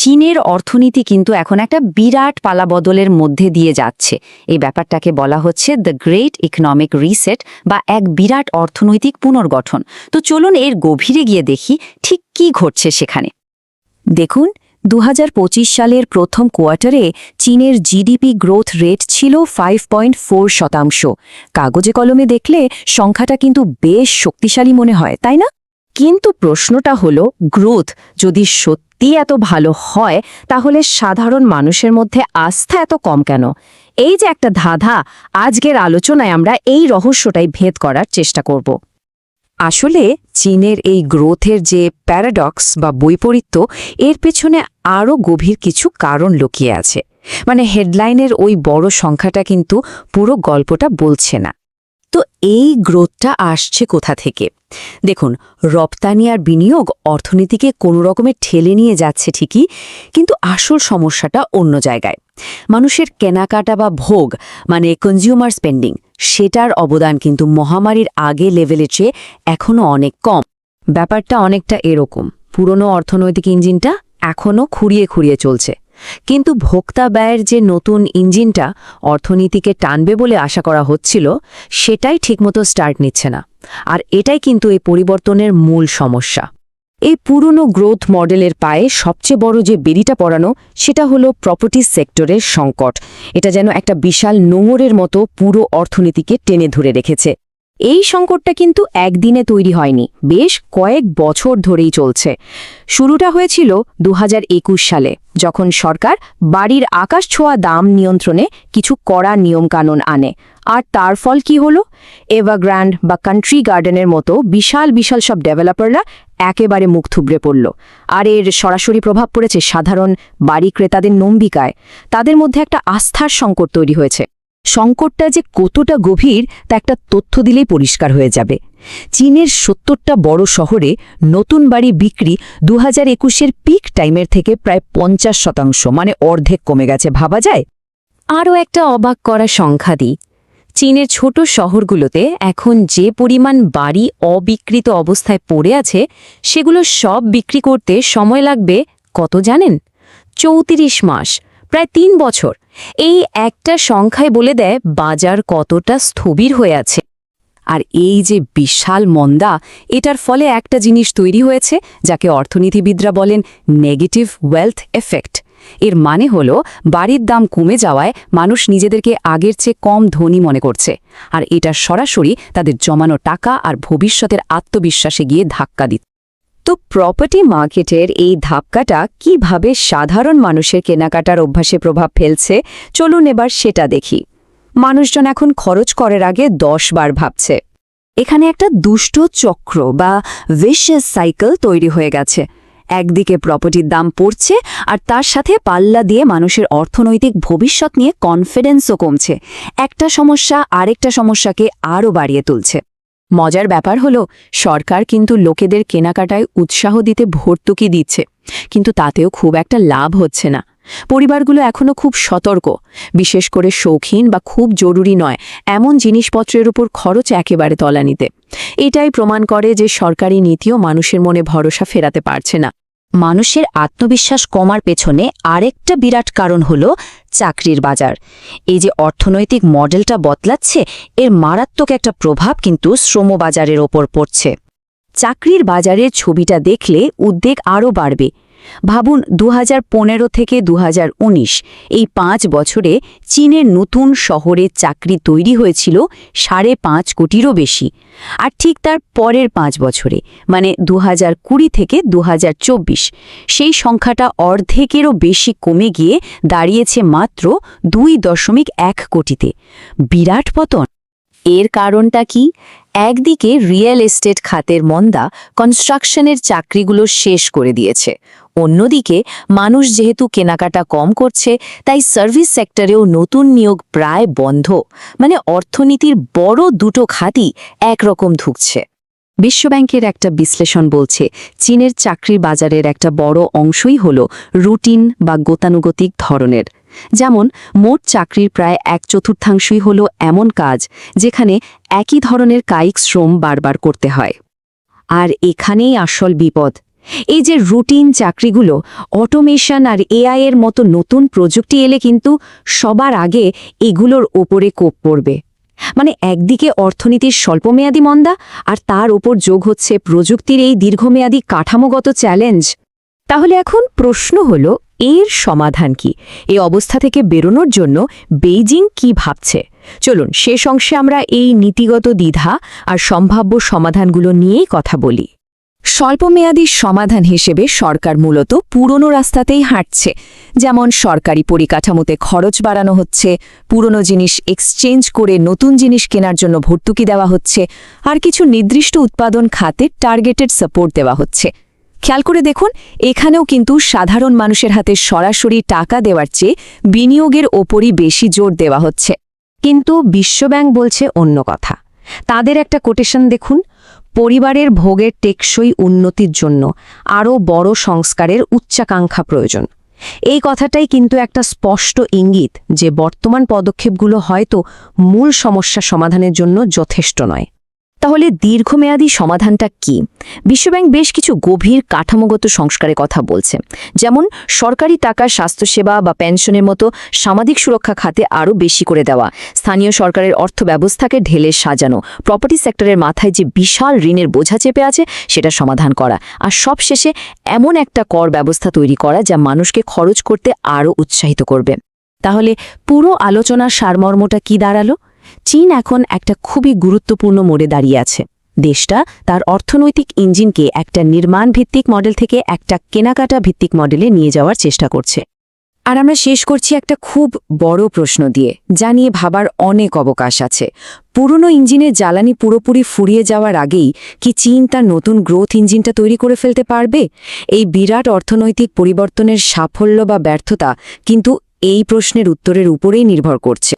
চীনের অর্থনীতি কিন্তু এখন একটা বিরাট পালাবদলের মধ্যে দিয়ে যাচ্ছে। এই ব্যাপারটাকে বলা হচ্ছে দ্য গ্রেট ইকোনমিক রিসেট বা এক বিরাট অর্থনৈতিক পুনর্গঠন। তো চলুন এর গভীরে গিয়ে দেখি ঠিক কি ঘটছে সেখানে। দেখুন দু হাজার পঁচিশ সালের প্রথম কোয়ার্টারে চীনের জিডিপি গ্রোথ রেট ছিল ফাইভ শতাংশ। কাগজে কলমে দেখলে সংখ্যাটা কিন্তু বেশ শক্তিশালী মনে হয়, তাই না? কিন্তু প্রশ্নটা হলো, গ্রোথ যদি সত্যি এত ভালো হয়, তাহলে সাধারণ মানুষের মধ্যে আস্থা এত কম কেন? এই যে একটা ধাঁধা, আজকের আলোচনায় আমরা এই রহস্যটাই ভেদ করার চেষ্টা করব। আসলে চীনের এই গ্রোথের যে প্যারাডক্স বা বৈপরীত্য, এর পেছনে আরও গভীর কিছু কারণ লুকিয়ে আছে। মানে হেডলাইনের ওই বড় সংখ্যাটা কিন্তু পুরো গল্পটা বলছে না। তো এই গ্রোথটা আসছে কোথা থেকে? দেখুন, রপ্তানি আর বিনিয়োগ অর্থনীতিকে কোনো রকমের ঠেলে নিয়ে যাচ্ছে ঠিকই, কিন্তু আসল সমস্যাটা অন্য জায়গায়। মানুষের কেনাকাটা বা ভোগ মানে কনজিউমার স্পেন্ডিং সেটার অবদান কিন্তু মহামারীর আগে লেভেলের চেয়ে এখনও অনেক কম। ব্যাপারটা অনেকটা এরকম। পুরনো অর্থনৈতিক ইঞ্জিনটা এখনও খুঁড়িয়ে খুঁড়িয়ে চলছে। কিন্তু ভোক্তা ব্যয়ের যে নতুন ইঞ্জিনটা অর্থনীতিকে টানবে বলে আশা করা হচ্ছিল, সেটাই ঠিকমতো স্টার্ট নিচ্ছে না। আর এটাই কিন্তু এই পরিবর্তনের মূল সমস্যা। এই পুরনো গ্রোথ মডেলের পায়ে সবচেয়ে বড় যে বেরিটা পড়ানো, সেটা হলো প্রপার্টি সেক্টরের সংকট। এটা যেন একটা বিশাল নোংরের মতো পুরো অর্থনীতিকে টেনে ধরে রেখেছে। এই সংকটটা কিন্তু একদিনে তৈরি হয়নি, বেশ কয়েক বছর ধরেই চলছে। শুরুটা হয়েছিল দু হাজার একুশ সালে, যখন সরকার বাড়ির আকাশ ছোঁয়া দাম নিয়ন্ত্রণে কিছু কড়া নিয়মকানুন আনে। আর তার ফল কি হলো? এভারগ্র্যান্ড বা কান্ট্রি গার্ডেনের মতো বিশাল বিশাল সব ডেভেলপাররা একেবারে মুখ থুবড়ে পড়ল। আর এর সরাসরি প্রভাব পড়েছে সাধারণ বাড়ি ক্রেতাদের নম্বিকায়। তাদের মধ্যে একটা আস্থার সংকট তৈরি হয়েছে। সংকটটা যে কতটা গভীর, তা একটা তথ্য দিলেই পরিষ্কার হয়ে যাবে। চীনের সত্তরটা বড় শহরে নতুন বাড়ি বিক্রি দু হাজার একুশের পিক টাইমের থেকে প্রায় পঞ্চাশ শতাংশ মানে অর্ধেক কমে গেছে, ভাবা যায়? আরও একটা অবাক করা সংখ্যা দিই। চীনের ছোট শহরগুলোতে এখন যে পরিমাণ বাড়ি অবিকৃত অবস্থায় পড়ে আছে, সেগুলো সব বিক্রি করতে সময় লাগবে কত জানেন? চৌত্রিশ মাস। প্রায় তিন বছর। এই একটা সংখ্যায় বলে দেয় বাজার কতটা স্থবির হয়ে আছে। আর এই যে বিশাল মন্দা, এটার ফলে একটা জিনিস তৈরি হয়েছে, যাকে অর্থনীতিবিদরা বলেন নেগেটিভ ওয়েলথ এফেক্ট এর মানে হল, বাড়ির দাম কমে যাওয়ায় মানুষ নিজেদেরকে আগের চেয়ে কম ধনী মনে করছে। আর এটা সরাসরি তাদের জমানো টাকা আর ভবিষ্যতের আত্মবিশ্বাসে গিয়ে ধাক্কা দিত তো প্রপার্টি মার্কেটের এই ধাক্কাটা কীভাবে সাধারণ মানুষের কেনাকাটার অভ্যাসে প্রভাব ফেলছে, চলুন এবার সেটা দেখি। মানুষজন এখন খরচ করার আগে দশ বার ভাবছে। এখানে একটা দুষ্ট চক্র বা ভিশিয়াস সাইকেল তৈরি হয়ে গেছে। একদিকে প্রপার্টির দাম পড়ছে আর তার সাথে পাল্লা দিয়ে মানুষের অর্থনৈতিক ভবিষ্যৎ নিয়ে কনফিডেন্সও কমছে। একটা সমস্যা আরেকটা সমস্যাকে আরও বাড়িয়ে তুলছে। মজার ব্যাপার হলো, সরকার কিন্তু লোকেদের কেনাকাটায় উৎসাহ দিতে ভর্তুকি দিচ্ছে, কিন্তু তাতেও খুব একটা লাভ হচ্ছে না। পরিবারগুলো এখনও খুব সতর্ক, বিশেষ করে শৌখিন বা খুব জরুরি নয়, এমন জিনিসপত্রের উপর খরচ একেবারে তলানিতে। এটাই প্রমাণ করে যে সরকারি নীতিও মানুষের মনে ভরসা ফেরাতে পারছে না। মানুষের আত্মবিশ্বাস কমার পেছনে আরেকটা বিরাট কারণ হল চাকরির বাজার। এই যে অর্থনৈতিক মডেলটা বদলাচ্ছে, এর মারাত্মক একটা প্রভাব কিন্তু শ্রমবাজারের ওপর পড়ছে। চাকরির বাজারের ছবিটা দেখলে উদ্বেগ আরও বাড়বে। ভাবুন দু হাজার পনেরো থেকে দু হাজার উনিশ, এই পাঁচ বছরে চীনের নতুন শহরে চাকরি তৈরি হয়েছিল সাড়ে পাঁচ কোটিরও বেশি। আর ঠিক তার পরের পাঁচ বছরে মানে দু কুড়ি থেকে দু হাজার চব্বিশ, সেই সংখ্যাটা অর্ধেকেরও বেশি কমে গিয়ে দাঁড়িয়েছে মাত্র দুই দশমিক এক কোটিতে। বিরাট পতন! এর কারণটা কি? একদিকে রিয়েল এস্টেট খাতের মন্দা কনস্ট্রাকশনের চাকরিগুলো শেষ করে দিয়েছে। অন্যদিকে মানুষ যেহেতু কেনাকাটা কম করছে, তাই সার্ভিস সেক্টরেও নতুন নিয়োগ প্রায় বন্ধ। মানে অর্থনীতির বড় দুটো খাতই একরকম ধুকছে। বিশ্বব্যাংকের একটা বিশ্লেষণ বলছে, চীনের চাকরির বাজারের একটা বড় অংশই হল রুটিন বা গতানুগতিক ধরনের। যেমন, মোট চাকরির প্রায় এক চতুর্থাংশই হল এমন কাজ যেখানে একই ধরনের কায়িক শ্রম বারবার করতে হয়। আর এখানেই আসল বিপদ, এই যে রুটিন চাকরিগুলো, অটোমেশন আর এআই এর মতো নতুন প্রযুক্তি এলে কিন্তু সবার আগে এগুলোর ওপরে কোপ পড়বে। মানে একদিকে অর্থনীতির স্বল্পমেয়াদী মন্দা আর তার ওপর যোগ হচ্ছে প্রযুক্তির এই দীর্ঘমেয়াদী কাঠামোগত চ্যালেঞ্জ। তাহলে এখন প্রশ্ন হল এর সমাধান কি? এই অবস্থা থেকে বেরোনোর জন্য বেইজিং কি ভাবছে? চলুন, শেষ অংশে আমরা এই নীতিগত দ্বিধা আর সম্ভাব্য সমাধানগুলো নিয়েই কথা বলি। স্বল্পমেয়াদী সমাধান হিসেবে সরকার মূলত পুরনো রাস্তাতেই হাঁটছে। যেমন সরকারি পরিকাঠামোতে খরচ বাড়ানো হচ্ছে, পুরনো জিনিস এক্সচেঞ্জ করে নতুন জিনিস কেনার জন্য ভর্তুকি দেওয়া হচ্ছে, আর কিছু নির্দিষ্ট উৎপাদন খাতে টার্গেটেড সাপোর্ট দেওয়া হচ্ছে। খেয়াল করে দেখুন, এখানেও কিন্তু সাধারণ মানুষের হাতে সরাসরি টাকা দেওয়ার চেয়ে বিনিয়োগের ওপরই বেশি জোর দেওয়া হচ্ছে। কিন্তু বিশ্বব্যাংক বলছে অন্য কথা। তাদের একটা কোটেশন দেখুন, পরিবারের ভোগের টেকসই উন্নতির জন্য আরও বড় সংস্কারের উচ্চাকাঙ্ক্ষা প্রয়োজন। এই কথাটাই কিন্তু একটা স্পষ্ট ইঙ্গিত যে বর্তমান পদক্ষেপগুলো হয়তো মূল সমস্যা সমাধানের জন্য যথেষ্ট নয়। তাহলে দীর্ঘমেয়াদী সমাধানটা কি? বিশ্বব্যাংক বেশ কিছু গভীর কাঠামোগত সংস্কারের কথা বলছে। যেমন, সরকারি টাকা স্বাস্থ্যসেবা বা পেনশনের মতো সামাজিক সুরক্ষা খাতে আরও বেশি করে দেওয়া, স্থানীয় সরকারের অর্থ ব্যবস্থাকে ঢেলে সাজানো প্রপার্টি সেক্টরের মাথায় যে বিশাল ঋণের বোঝা চেপে আছে, সেটা সমাধান করা, আর সবশেষে এমন একটা কর ব্যবস্থা তৈরি করা যা মানুষকে খরচ করতে আরও উৎসাহিত করবে। তাহলে পুরো আলোচনার সারমর্মটা কি দাঁড়াল? চীন এখন একটা খুবই গুরুত্বপূর্ণ মোড়ে দাঁড়িয়ে আছে। দেশটা তার অর্থনৈতিক ইঞ্জিনকে একটা নির্মাণ ভিত্তিক মডেল থেকে একটা কেনাকাটা ভিত্তিক মডেলে নিয়ে যাওয়ার চেষ্টা করছে। আর আমরা শেষ করছি একটা খুব বড় প্রশ্ন দিয়ে, যা নিয়ে ভাবার অনেক অবকাশ আছে। পুরনো ইঞ্জিনের জ্বালানি পুরোপুরি ফুরিয়ে যাওয়ার আগেই কি চীন তার নতুন গ্রোথ ইঞ্জিনটা তৈরি করে ফেলতে পারবে? এই বিরাট অর্থনৈতিক পরিবর্তনের সাফল্য বা ব্যর্থতা কিন্তু এই প্রশ্নের উত্তরের উপরেই নির্ভর করছে।